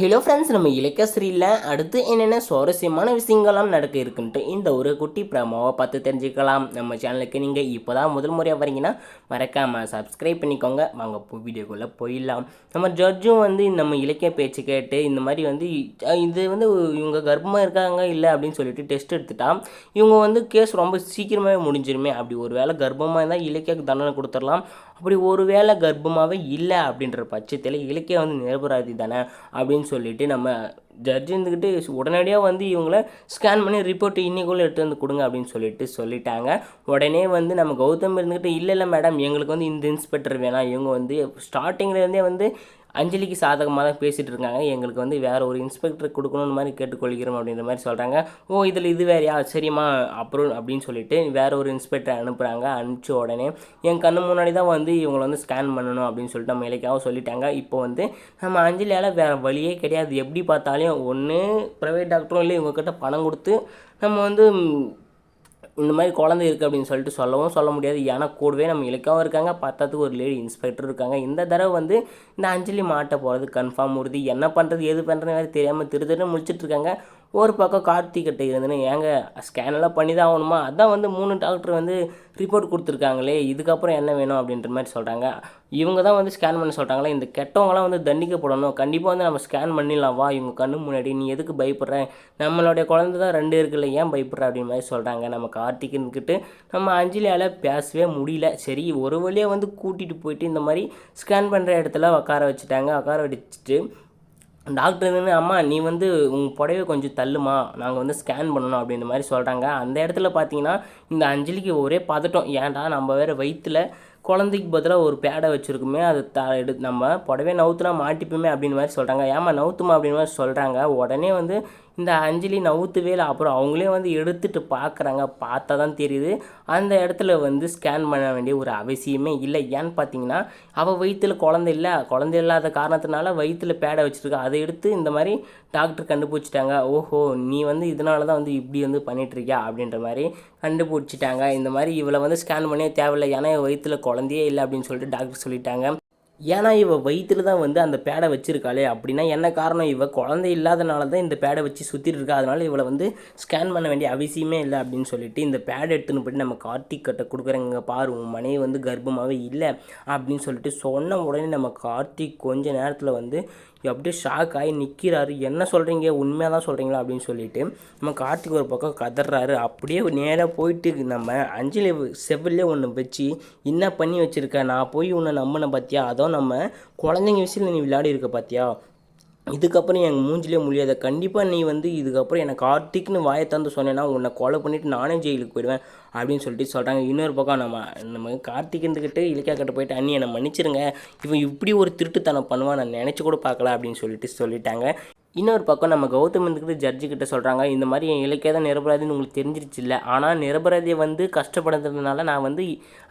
Hello friends நம்ம இலக்கஸ்ரீயில் அடுத்து என்னென்ன சுவாரஸ்யமான விஷயங்கள்லாம் நடக்க இருக்குன்ட்டு இந்த ஒரு குட்டி ப்ரமோவை பார்த்து தெரிஞ்சுக்கலாம். நம்ம சேனலுக்கு நீங்கள் இப்போ தான் முதல் முறையாக வரீங்கன்னா மறக்காமல் சப்ஸ்கிரைப் பண்ணிக்கோங்க. வாங்க வீடியோக்குள்ளே போயிடலாம். நம்ம ஜட்ஜும் வந்து நம்ம இலக்கிய பேச்சு கேட்டு இந்த மாதிரி வந்து இது வந்து இவங்க கர்ப்பமாக இருக்காங்க இல்லை அப்படின்னு சொல்லிட்டு டெஸ்ட் எடுத்துட்டா இவங்க வந்து கேஸ் ரொம்ப சீக்கிரமாகவே முடிஞ்சிருமே. அப்படி ஒரு வேளை கர்ப்பமாக இருந்தால் இலக்கியாவுக்கு தண்டனை கொடுத்துடலாம். அப்படி ஒரு வேளை கர்ப்பமாகவே இல்லை அப்படின்ற பட்சத்தில் இலக்கிய வந்து நிரபராதி தானே அப்படின்னு சொல்லிட்டு நம்ம ஜட்ஜ் இருந்துக்கிட்டு உடனடியாக வந்து இவங்கள ஸ்கேன் பண்ணி ரிப்போர்ட் இன்னைக்குள்ளே எடுத்து வந்து கொடுங்க அப்படின்னு சொல்லிட்டு சொல்லிட்டாங்க. உடனே வந்து நம்ம கௌதம் இருந்துக்கிட்டு இல்லை இல்லை மேடம் எங்களுக்கு வந்து இந்த இன்ஸ்பெக்டர் வேணாம். இவங்க வந்து ஸ்டார்டிங்லேருந்தே வந்து அஞ்சலிக்கு சாதகமாக தான் பேசிகிட்டு இருக்காங்க. எங்களுக்கு வந்து வேறு ஒரு இன்ஸ்பெக்டர் கொடுக்கணும்னு மாதிரி கேட்டுக்கொள்கிறோம் அப்படின்ற மாதிரி சொல்கிறாங்க ஓ இதில் இது வேறையா? சரிம்மா அப்புறம் அப்படின்னு சொல்லிட்டு வேற ஒரு இன்ஸ்பெக்டர் அனுப்புகிறாங்க அனுப்பிச்ச உடனே என் கண்ணு முன்னாடி தான் வந்து இவங்களை வந்து ஸ்கேன் பண்ணணும் அப்படின்னு சொல்லிட்டு நம்ம இலக்கியாவும் சொல்லிட்டாங்க. இப்போ வந்து நம்ம அஞ்சலியால் வேறு வழியே கிடையாது. எப்படி பார்த்தாலும் ஒன்று ப்ரைவேட் டாக்டரும் இல்லை இவங்கக்கிட்ட பணம் கொடுத்து நம்ம வந்து இந்த மாதிரி குழந்தை இருக்குது அப்படின்னு சொல்லிட்டு சொல்லவும் சொல்ல முடியாது. ஏன்னா கூடவே நம்ம இலக்காவும் இருக்காங்க. பத்தாத்துக்கு ஒரு லேடி இன்ஸ்பெக்டர் இருக்காங்க. இந்த தடவை வந்து இந்த அஞ்சலி மாட்ட போகிறது கன்ஃபார்ம் உறுதி. என்ன பண்ணுறது எது பண்ணுறது வேறு தெரியாமல் திரு திருன்னு முடிச்சிட்டு இருக்காங்க. ஒரு பக்கம் கார்த்திகிட்ட இருந்துன்னு ஏங்க ஸ்கேனெல்லாம் பண்ணி தான் ஆகணுமா? அதான் வந்து மூணு டாக்டர் வந்து ரிப்போர்ட் கொடுத்துருக்காங்களே இதுக்கப்புறம் என்ன வேணும் அப்படின்ற மாதிரி சொல்கிறாங்க இவங்க தான் வந்து ஸ்கேன் பண்ண சொல்கிறாங்களே இந்த கெட்டவங்களாம் வந்து தண்டிக்கப்படணும். கண்டிப்பாக வந்து நம்ம ஸ்கேன் பண்ணிடலாம். வா இவங்க கண்ணு முன்னாடி நீ எதுக்கு பயப்படுற? நம்மளுடைய குழந்தை தான் ரெண்டு இருக்குல்ல ஏன் பயப்படுற அப்படின்ற மாதிரி சொல்கிறாங்க நம்ம கார்த்திகன்கிட்ட நம்ம அஞ்சலியால் பேசவே முடியல. சரி ஒரு வழியாக வந்து கூட்டிகிட்டு போயிட்டு இந்த மாதிரி ஸ்கேன் பண்ணுற இடத்துல உட்கார வச்சுட்டாங்க. உட்கார வச்சுட்டு டாக்டர் வந்து அம்மா நீ வந்து உங்கள் புடவை கொஞ்சம் தள்ளுமா? நாங்கள் வந்து ஸ்கேன் பண்ணணும் அப்படின்ற மாதிரி சொல்கிறாங்க அந்த இடத்துல பார்த்தீங்கன்னா இந்த அஞ்சலிக்கு ஒரே பதட்டம். ஏன்டா நம்ம வேறு வயிற்றுல குழந்தைக்கு பதிலாக ஒரு பேடை வச்சுருக்குமே அது த எடு நம்ம புடவை நவுத்துனா மாட்டிப்போமே அப்படின்னு மாதிரி சொல்கிறாங்க ஏமா நவுத்துமா? அப்படின்னு மாதிரி சொல்கிறாங்க உடனே வந்து இந்த அஞ்சலி நவுத்துவே அப்புறம் அவங்களே வந்து எடுத்துகிட்டு பார்க்குறாங்க பார்த்தா தான் தெரியுது. அந்த இடத்துல வந்து ஸ்கேன் பண்ண வேண்டிய ஒரு அவசியமே இல்லை. ஏன்னு பார்த்தீங்கன்னா அவள் வயிற்றில் குழந்தை இல்லை. குழந்தை இல்லாத காரணத்தினால வயிற்றுல பேடை வச்சுருக்கா. அதை எடுத்து இந்த மாதிரி டாக்டர் கண்டுபிடிச்சிட்டாங்க. ஓஹோ நீ வந்து இதனால தான் வந்து இப்படி வந்து பண்ணிகிட்ருக்கியா அப்படின்ற மாதிரி கண்டுபிடிச்சிட்டாங்க. இந்த மாதிரி இவளை வந்து ஸ்கேன் பண்ணியே தேவையில்லை. ஏன்னா என் வயிற்றுல குழந்தையே இல்லை அப்படின்னு சொல்லிட்டு டாக்டர் சொல்லிட்டாங்க. ஏன்னா இவ வயிற்றுல தான் வந்து அந்த பேடை வச்சிருக்காளே அப்படின்னா என்ன காரணம்? இவ குழந்தை இல்லாதனால தான் இந்த பேடை வச்சு சுற்றிட்டு இருக்கா. அதனால் இவளை வந்து ஸ்கேன் பண்ண வேண்டிய அவசியமே இல்லை அப்படின்னு சொல்லிட்டு இந்த பேடை எடுத்துன்னு போயிட்டு நம்ம கார்த்திக் கிட்ட கொடுக்குறங்க. பாரு உன் மனைவி வந்து கர்ப்பமாகவே இல்லை அப்படின்னு சொல்லிட்டு சொன்ன உடனே நம்ம கார்த்திக் கொஞ்ச நேரத்தில் வந்து அப்படியே ஷாக் ஆகி நிற்கிறாரு என்ன சொல்கிறீங்க உண்மையாக தான் சொல்கிறீங்களா அப்படின்னு சொல்லிட்டு நம்ம கார்த்திக் ஒரு பக்கம் கதறாரு. அப்படியே நேராக போயிட்டு நம்ம அஞ்சலி செவிலே ஒன்று வச்சு என்ன பண்ணி வச்சுருக்க? நான் போய் உன்னை நம்பின பார்த்தியா அதோ நம்ம குழந்தைங்க விஷயத்தில் நீ விளையாடி இருக்க பார்த்தியா இதுக்கப்புறம் என் மூஞ்சிலே முடியாத கண்டிப்பாக நீ வந்து இதுக்கப்புறம் எனக்கு கார்த்திக்னு வாயை தந்து சொன்னேன்னா உன்னை கொலை பண்ணிவிட்டு நானே ஜெயிலுக்கு போயிடுவேன் அப்படின்னு சொல்லிட்டு சொல்கிறாங்க இன்னொரு பக்கம் நம்ம நம்ம கார்த்திக் இருந்துக்கிட்டு இலக்கியா கிட்ட போயிட்டு அண்ணி என்னை மன்னிச்சிருங்க. இவன் இப்படி ஒரு திருட்டுத்தனம் பண்ணுவான் நான் நினச்சி கூட பார்க்கல அப்படின்னு சொல்லிட்டு சொல்லிட்டாங்க. இன்னொரு பக்கம் நம்ம கௌதம் இருந்துக்கிட்டு ஜட்ஜு கிட்ட சொல்கிறாங்க இந்த மாதிரி என் இலக்கிய தான் நிரபராதின்னு உங்களுக்கு தெரிஞ்சிருச்சு இல்லை ஆனால் நிரபராதியை வந்து கஷ்டப்படுறதுனால நான் வந்து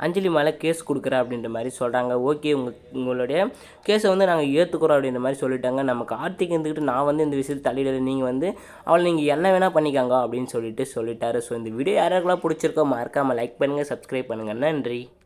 அஞ்சலி மேலே கேஸ் கொடுக்குறேன் அப்படின்ற மாதிரி சொல்கிறாங்க ஓகே உங்கள் உங்களுடைய கேஸை வந்து நாங்கள் ஏற்றுக்குறோம் அப்படின்ற மாதிரி சொல்லிட்டாங்க. நம்ம கார்த்திக் இருந்துக்கிட்டு நான் வந்து இந்த விஷயத்தில் தலையிடல நீங்கள் வந்து அவளை நீங்கள் என்ன வேணால் பண்ணிக்காங்க அப்படின்னு சொல்லிட்டு சொல்லிட்டாரு. ஸோ இந்த வீடியோ யாருக்கெல்லாம் பிடிச்சிருக்கோ மறக்காமல் லைக் பண்ணுங்கள் சப்ஸ்கிரைப் பண்ணுங்கள் நன்றி.